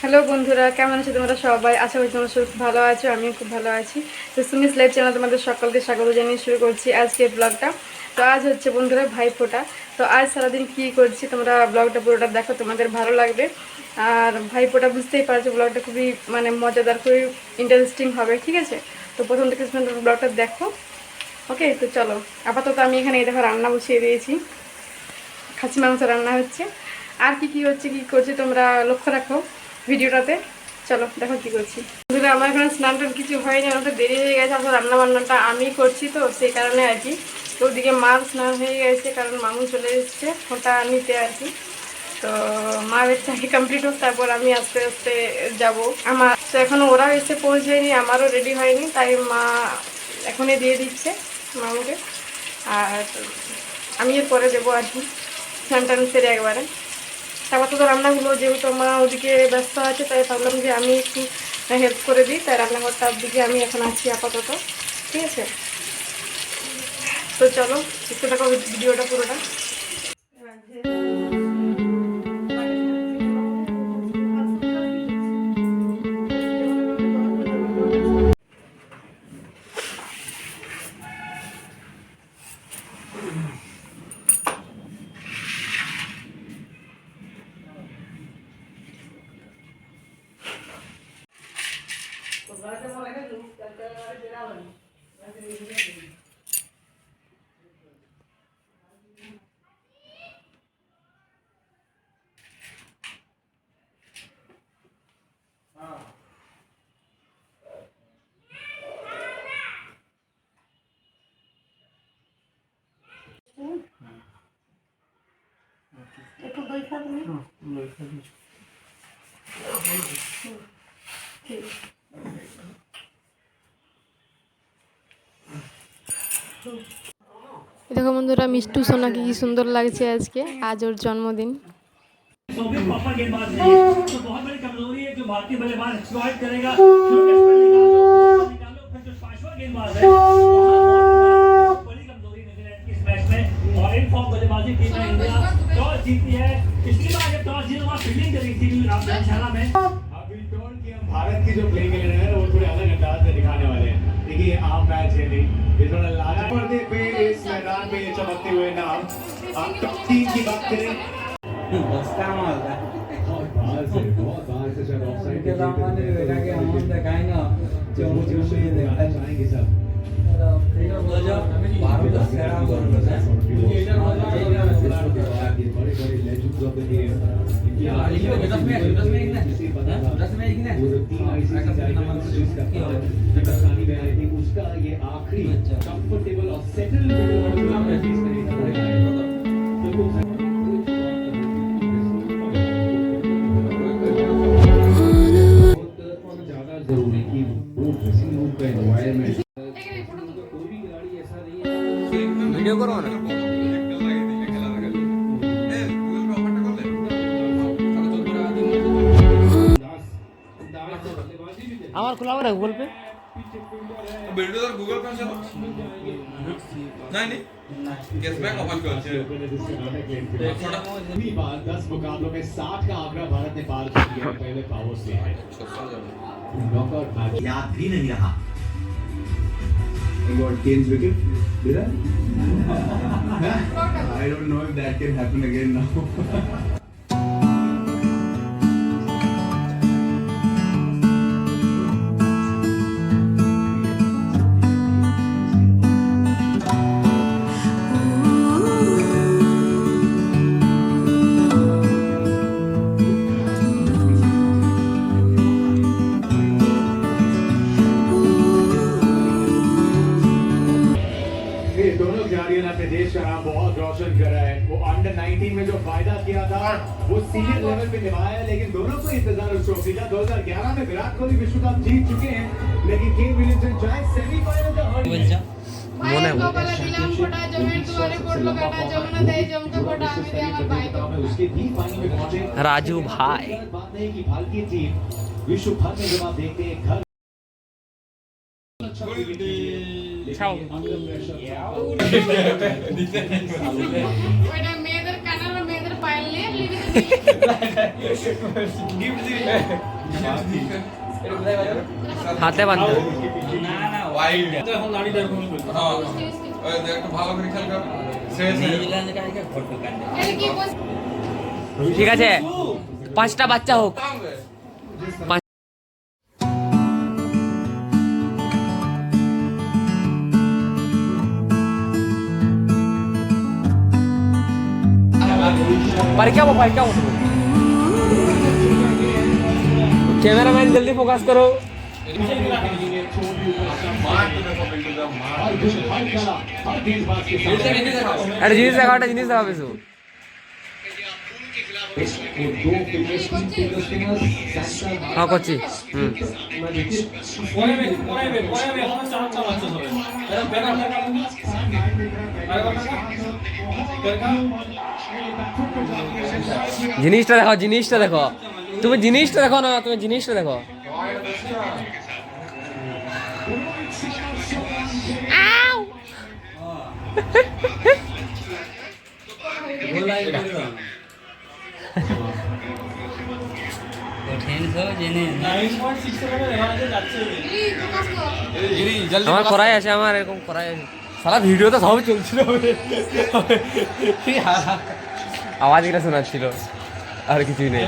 Hello বন্ধুরা, কেমন আছো তোমরা সবাই? আশা করি তোমরা সব ভালো আছো, আমিও খুব ভালো আছি। তো সুমিস লাইভ চ্যানেল তোমাদের সকলকে স্বাগত জানিয়ে শুরু করছি আজকের ব্লগটা তো আজ হচ্ছে বন্ধুরা ভাইফোঁটা। তো আজ সারাদিন কী করছি তোমরা ব্লগটা পুরোটা দেখো, তোমাদের ভালো লাগবে। আর ভাইফোঁটা বুঝতেই পারছ ব্লগটা খুবই মানে মজাদার, খুবই ইন্টারেস্টিং হবে, ঠিক আছে? তো প্রথম থেকে ব্লগটা দেখো। ওকে তো চলো। আপাতত আমি এখানে এই দেখো রান্না বসিয়ে দিয়েছি। খাসি মাংস রান্না হচ্ছে। আর কি কি হচ্ছে, কি করছি তোমরা লক্ষ্য রাখো। ভিডিওটাতে। চলো, দেখো কি করছি। বন্ধুরা, আমার এখানে স্নান টান কিছু হয়নি, আমাদের দেরি হয়ে গেছে আসলে রান্না বান্নাটা আমি করছি তো, সেই কারণে আর কি। ওদিকে মার স্নান হয়ে গেছে, কারণ মামু চলে এসেছে ফোনটা নিতে আর কি। তো মার চাকরি কমপ্লিট হোক, তারপর আমি আস্তে আস্তে যাব। আমার, তো এখনও ওরাও এসে পৌঁছায়নি, আমারও রেডি হয়নি, তাই মা এখনই দিয়ে দিচ্ছে মামুকে। আর আমি এর পরে দেবো আর কি, স্নান টান সেরে একবারে। তো রান্নাগুলো যেহেতু মা ওদিকে ব্যস্ত আছে, তাই ভাবলাম যে আমি একটু হেল্প করে দিই। তাই রান্নাঘরটার দিকে আমি এখন আছি আপাতত, ঠিক আছে? তো চলো একটু দেখো ভিডিওটা পুরোটা। দেখো বন্ধুরা মিষ্টু সোনাকে কি সুন্দর লাগছে আজকে আজ ওর জন্মদিন सौम्य पापा गेंदबाज है तो बहुत बड़ी कमजोरी है जो भारतीय बल्लेबाज एक्सप्लॉइट करेगा शुरू टेस्ट पर निकालो निकालो फिर जो पांचवा गेंदबाज है की जो प्लेइंग एलेवन है वो थोड़े अलग अंदाज में दिखाने वाले हैं। देखिए आम मैच है नहीं ये थोड़ा लाजवाब। पर्दे पे इस मैदान में ये चमकते हुए नाम। आप टॉप टीम की बात करें। बसका मारता बहुत बाहर से बहुत शायद ऑफसाइड इनके सामने देखा कि हम दिखाएँगे जो वो जो चाहेंगे सब। भारत का सेरा गोल करता बड़े बड़े लेजेंड्स ऑफ़ द गेम दस में दस में एक ना दस में एक ना उसका ये आखिरी कोण नहीं नाही नाही यस बैंक ऑफ़ कल सर पहली बार 10 मुकाबलों में 60 का आंकड़ा भारत ने पार कर पहले पावर से है नॉकआउट मैच याद भी नहीं रहा I got Kane's wicket. Did I? I don't know if that can happen again now. इंतज़ार उस ट्रॉफी का 2011 में विराट कोहली विश्व कप जीत चुके हैं लेकिन केन विलियमसन चाहे सेमीफाइनल का हॉल वाले काटा जमुना भाई। उसके भी में पहुँचे। राजू भाई। बात नहीं की भारतीय टीम। विश्व भर में जब आप देखते हैं। घर मेदर कनर पायल ले গিফট দিবি এটা কোথায় বাজার হাতে বাঁধো না না ওয়াইল্ড এখন লাড়ি দাঁড় কোন হ্যাঁ ওই দেখ ভালো করে খেল কর শেষ নিউজিল্যান্ডে কাইকে ফটো কাট ঠিক আছে পাঁচটা বাচ্চা হোক Para que eu vou, para que eu vou. Cameraman जल्दी फोकस करो। अरे जीनिस लगाओ हाँ জিনিসটা দেখো জিনিসটা দেখো। তুমি জিনিসটা দেখো না তুমি জিনিসটা দেখো। গোলাই করে দাও টেন্স জেনে 9.67 এর এভারেজে যাচ্ছে আমার করাই আছে আমার এরকম করাই আছে। সারা ভিডিও তো সব চলছিল আওয়াজ এটা শোনাচ্ছিল আর কিছুই নেই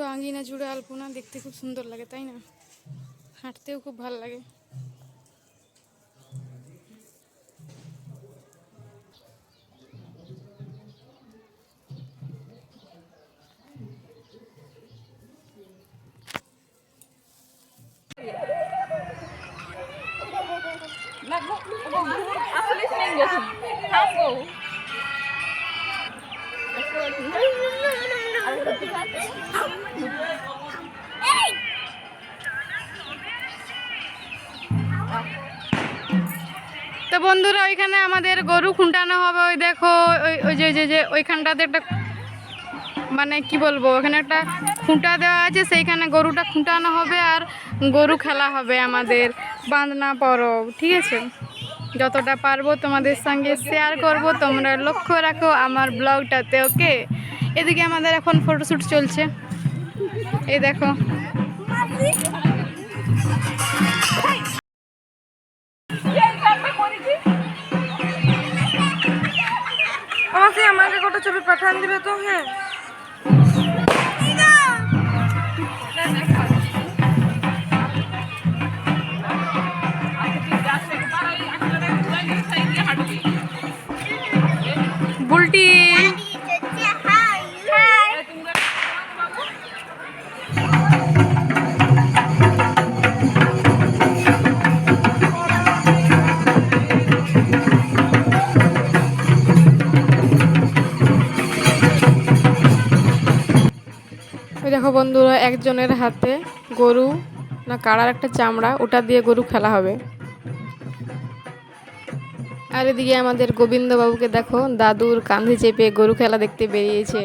পুরো আঙ্গিনা জুড়ে আলপনা দেখতে খুব সুন্দর লাগে তাই না? হাঁটতেও খুব ভালো লাগে। ওইখানে আমাদের গরু খুঁটানো হবে, ওই দেখো, ওই ওই যে যে যে, ওইখানটাতে একটা মানে কি বলব, ওখানে একটা খুঁটা দেওয়া আছে, সেইখানে গরুটা খুঁটানো হবে আর গরু খেলা হবে আমাদের বাঁধনা পরব, ঠিক আছে? যতটা পারব তোমাদের সঙ্গে শেয়ার করব, তোমরা লক্ষ্য রাখো আমার ব্লগটাতে, ওকে? এদিকে আমাদের এখন ফটোশ্যুট চলছে। এই দেখো। আমাকে গোটা ছবি পাঠান দিবে তো হ্যাঁ। বুলটি বন্ধুরা, একজনের হাতে গরু না কাড়ার একটা চামড়া, ওটা দিয়ে গরু খেলা হবে। আর এদিকে আমাদের গোবিন্দবাবুকে দেখো, দাদুর কাঁধে চেপে গরু খেলা দেখতে বেরিয়েছে।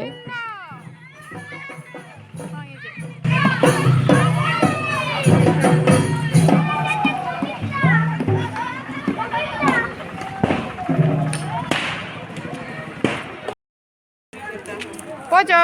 পচো।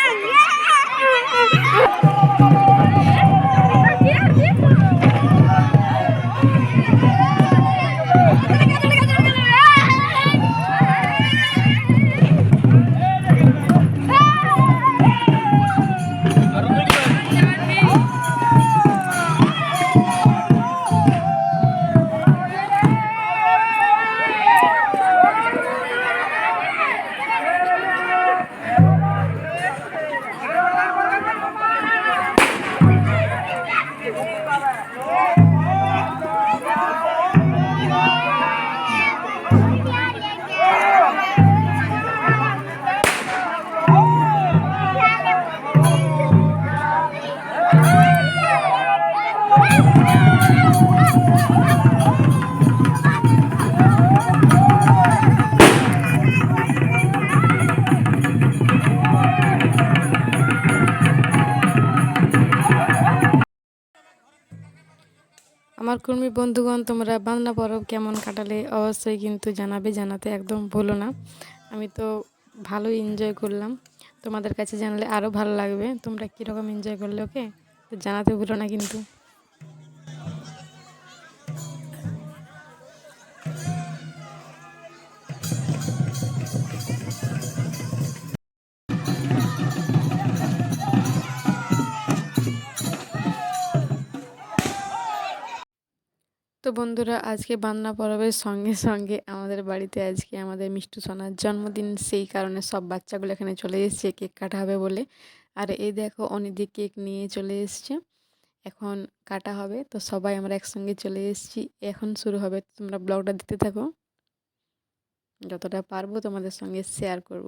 আমার কর্মী বন্ধুগণ, তোমরা বান্না পরব কেমন কাটালে অবশ্যই কিন্তু জানাবে, জানাতে একদম ভুলো না। আমি তো ভালোই এনজয় করলাম। তোমাদের কাছে জানালে আরও ভালো লাগবে। তোমরা কীরকম এনজয় করলে, ওকে? তো জানাতে ভুলো না কিন্তু। তো বন্ধুরা, আজকে বান্না পরবের সঙ্গে সঙ্গে আমাদের বাড়িতে আজকে আমাদের মিষ্টু সোনার জন্মদিন। সেই কারণে সব বাচ্চাগুলো এখানে চলে এসেছে, কেক কাটা হবে বলে। আর এই দেখো, অনিদি কেক নিয়ে চলে এসছে। এখন কাটা হবে, তো সবাই আমরা একসঙ্গে চলে এসেছি। এখন শুরু হবে, তোমরা ব্লগটা দিতে থাকো। যতটা পারব তোমাদের সঙ্গে শেয়ার করব।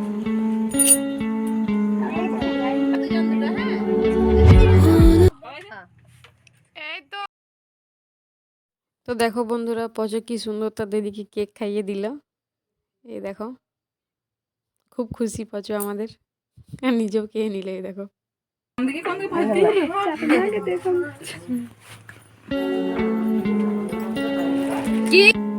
তো দেখো বন্ধুরা পচ কি সুন্দর তাদের দিকে কেক খাইয়ে দিল। এই দেখো, খুব খুশি পচো আমাদের। আর নিজেও খেয়ে নিলে, এই দেখো। তো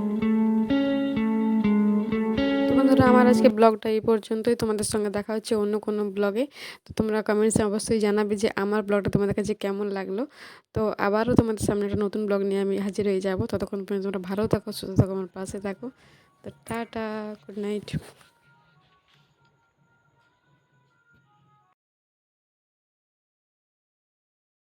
আজকে ব্লগটা এই পর্যন্তই। তোমাদের সঙ্গে দেখা হচ্ছে অন্য কোনো ব্লগে। তো তোমরা কমেন্টসে অবশ্যই জানাবে যে আমার ব্লগটা তোমাদের কাছে কেমন লাগল। তো আবারও তোমাদের সামনে একটা নতুন ব্লগ নিয়ে আমি হাজির হয়ে যাব। ততক্ষণ পর্যন্ত তোমরা ভালো থাকো, সুস্থ থাকো, আমার পাশে থাকো। তো টাটা গুড নাইট